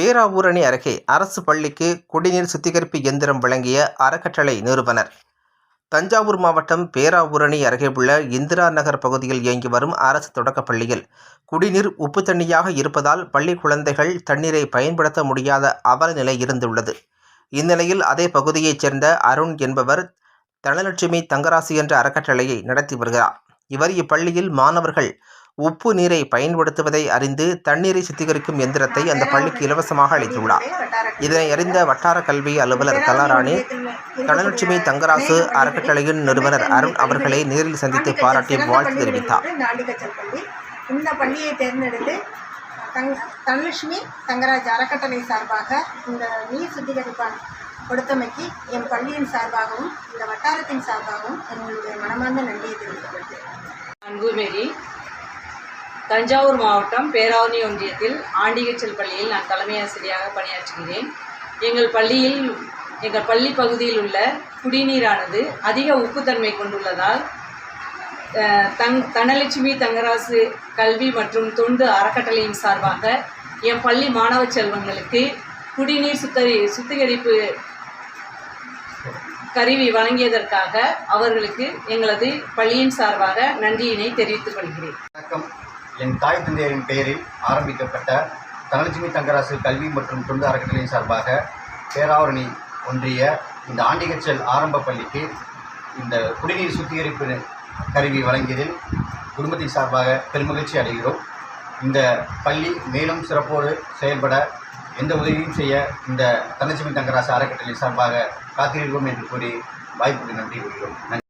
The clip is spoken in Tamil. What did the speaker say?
பேராவூரணி அருகே அரசு பள்ளிக்கு குடிநீர் சுத்திகரிப்பு இயந்திரம் வழங்கிய அறக்கட்டளை நிறுவனர் தஞ்சாவூர் மாவட்டம் பேராவூரணி அருகே உள்ள இந்திரா நகர் பகுதியில் இயங்கி வரும் அரசு தொடக்கப் பள்ளியில் குடிநீர் உப்பு தண்ணியாக இருப்பதால் பள்ளி குழந்தைகள் தண்ணீரை பயன்படுத்த முடியாத அவல நிலை இருந்துள்ளது. இந்நிலையில் அதே பகுதியைச் சேர்ந்த அருண் என்பவர் தனலட்சுமி தங்கராசி என்ற அறக்கட்டளையை நடத்தி வருகிறார். இவர் இப்பள்ளியில் மாணவர்கள் உப்பு நீரை பயன்படுத்துவதை அறிந்து தண்ணீரை சுத்திகரிக்கும் எந்திரத்தை அந்த பள்ளிக்கு இலவசமாக அளித்துள்ளார். இதனை அறிந்த வட்டார கல்வி அலுவலர் கலாராணி தனலட்சுமி தங்கராசு அறக்கட்டளையின் நிறுவனர் அருண் அவர்களை நேரில் சந்தித்து பாராட்டி வாழ்த்து தெரிவித்தார். இந்த பள்ளியை தேர்ந்தெடுத்து தங் தனலட்சுமி தங்கராஜ் அறக்கட்டளை சார்பாக இந்த நீர் சுத்திகரிப்பான் கொடுத்தமைக்கு என் பள்ளியின் சார்பாகவும் இந்த வட்டாரத்தின் சார்பாகவும் எங்களுடைய மனமார்ந்த நன்றியை தெரிவித்துக் கொள்கிறேன். அன்புமேரி தஞ்சாவூர் மாவட்டம் பேராவணி ஒன்றியத்தில் ஆண்டிகச்சல் பள்ளியில் நான் தலைமை ஆசிரியராக பணியாற்றுகிறேன். எங்கள் பள்ளியில் எங்கள் பள்ளி பகுதியில் உள்ள குடிநீரானது அதிக உப்புத்தன்மை கொண்டுள்ளதால் தங் தனலட்சுமி தங்கராசு கல்வி மற்றும் தொண்டு அறக்கட்டளையின் சார்பாக என் பள்ளி மாணவ செல்வங்களுக்கு குடிநீர் சுத்தரி சுத்திகரிப்பு கருவி வழங்கியதற்காக அவர்களுக்கு எங்களது பள்ளியின் சார்பாக நன்றியினை தெரிவித்துக் கொள்கிறேன். வணக்கம். என் தாய் தந்தையரின் பெயரில் ஆரம்பிக்கப்பட்ட தனலட்சுமி தங்கராசு கல்வி மற்றும் தொண்டு அறக்கட்டளையின் சார்பாக பேராவரணி ஒன்றிய இந்த ஆண்டிகச்சல் ஆரம்ப பள்ளிக்கு இந்த குடிநீர் சுத்திகரிப்பு கருவி வழங்கியதில் குடும்பத்தின் சார்பாக பெருமகிழ்ச்சி அடைகிறோம். இந்த பள்ளி மேலும் சிறப்போடு செயல்பட எந்த உதவியும் செய்ய இந்த தனலட்சுமி தங்கராசு அறக்கட்டளை சார்பாக காத்திருக்கிறோம் என்று கூறி வாய்ப்புக்கு நன்றி கூறுகிறோம். நன்றி.